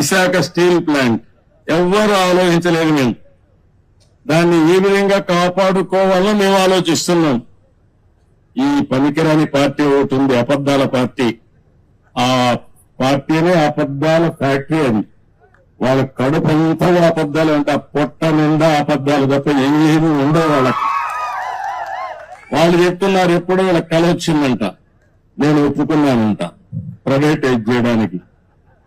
Visakha steel plant. ఎవ్వరు ఆలోచించలేదు మేము. దాన్ని ఏ విధంగా కాపాడుకోవాలో మేము ఆలోచిస్తున్నాం. ఈ పనికిరాని పార్టీ ఒకటి ఉంది అబద్ధాల పార్టీ. ఆ పార్టీనే అబద్ధాల ఫ్యాక్టరీ అది వాళ్ళ కడుపు అంతా అబద్ధాలు అంటే ఆ పొట్ట నిండా అబద్ధాలు తప్ప ఏమీ ఉండవు వాళ్ళకి. వాళ్ళు చెప్తున్నారు ఎప్పుడో వాళ్ళకి కల వచ్చిందంట. నేను ఒప్పుకున్నానంట. ప్రైవేటైజ్ చేయడానికి.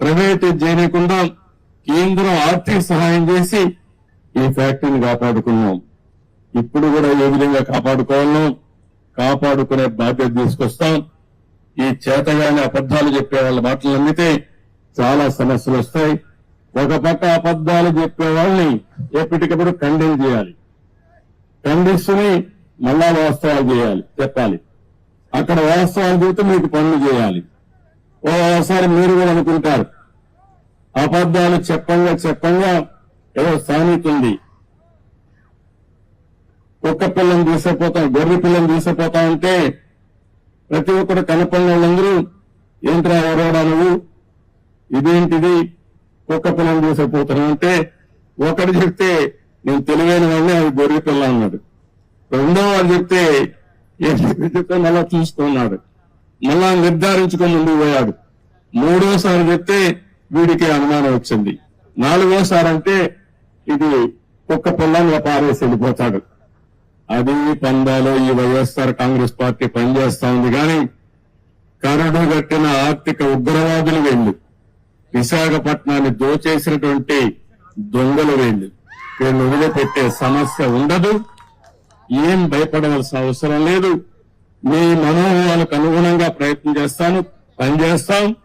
ప్రైవేటైజ్ చేయకుండా కేంద్రం ఆర్థిక సహాయం చేసి ఈ ఫ్యాక్టరీని కాపాడుకున్నాం. ఇప్పుడు కూడా ఏ విధంగా కాపాడుకోవాలో కాపాడుకునే బాధ్యత తీసుకొస్తాం. ఈ చేతగానే అబద్దాలు చెప్పే వాళ్ళ మాటలు నమ్మితే చాలా సమస్యలు వస్తాయి. ఒక పక్క అబద్దాలు చెప్పే వాళ్ళని ఎప్పటికప్పుడు ఖండన చేయాలి. ఖండిస్తూనే మళ్ళా వాస్తవాలు చేయాలి చెప్పాలి. అక్కడ వాస్తవాలు చెబితే మీకు పనులు చేయాలి. ఓసారి మీరు కూడా అనుకుంటారు. అబద్ధాలు చెప్పంగా చెప్పంగా ఏదో సామెత ఉంది కుక్క పిల్లని తీసుకుపోతాం గొర్రె పిల్లని తీసుకుపోతా ఉంటే ప్రతి ఒక్కరు కనపడిన వాళ్ళందరూ ఏంట్రా ఎవరోడా నువ్వు? ఇదేంటిది? కుక్క పిల్లని తీసుకుపోతున్నావు అంటే ఒకడు చెప్తే నేను తెలివైన వాడిని అది గొర్రె పిల్ల అన్నాడు. రెండో వాడు చెప్తే ఏంటి చెప్తే మళ్ళా చూసుకున్నాడు మళ్ళా నిర్ధారించుకొని ముందుకు పోయాడు. మూడోసారి చెప్తే వీడికి అనుమానం వచ్చింది. నాలుగోసారి అంటే ఇది కుక్క పిల్లని పారేసి వెళ్ళిపోతాడు అది పందాలో ఈ వైఎస్ఆర్ కాంగ్రెస్ పార్టీ పనిచేస్తా ఉంది కానీ కరడు కట్టిన ఆర్థిక ఉగ్రవాదులు వెళ్ళు. విశాఖపట్నాన్ని దోచేసినటువంటి దొంగలు వెళ్ళు. వీళ్ళు వదిలిపెట్టే సమస్య ఉండదు. ఏం భయపడవలసిన అవసరం లేదు. మీ మనోభావాలకు అనుగుణంగా ప్రయత్నం చేస్తాను పనిచేస్తాం.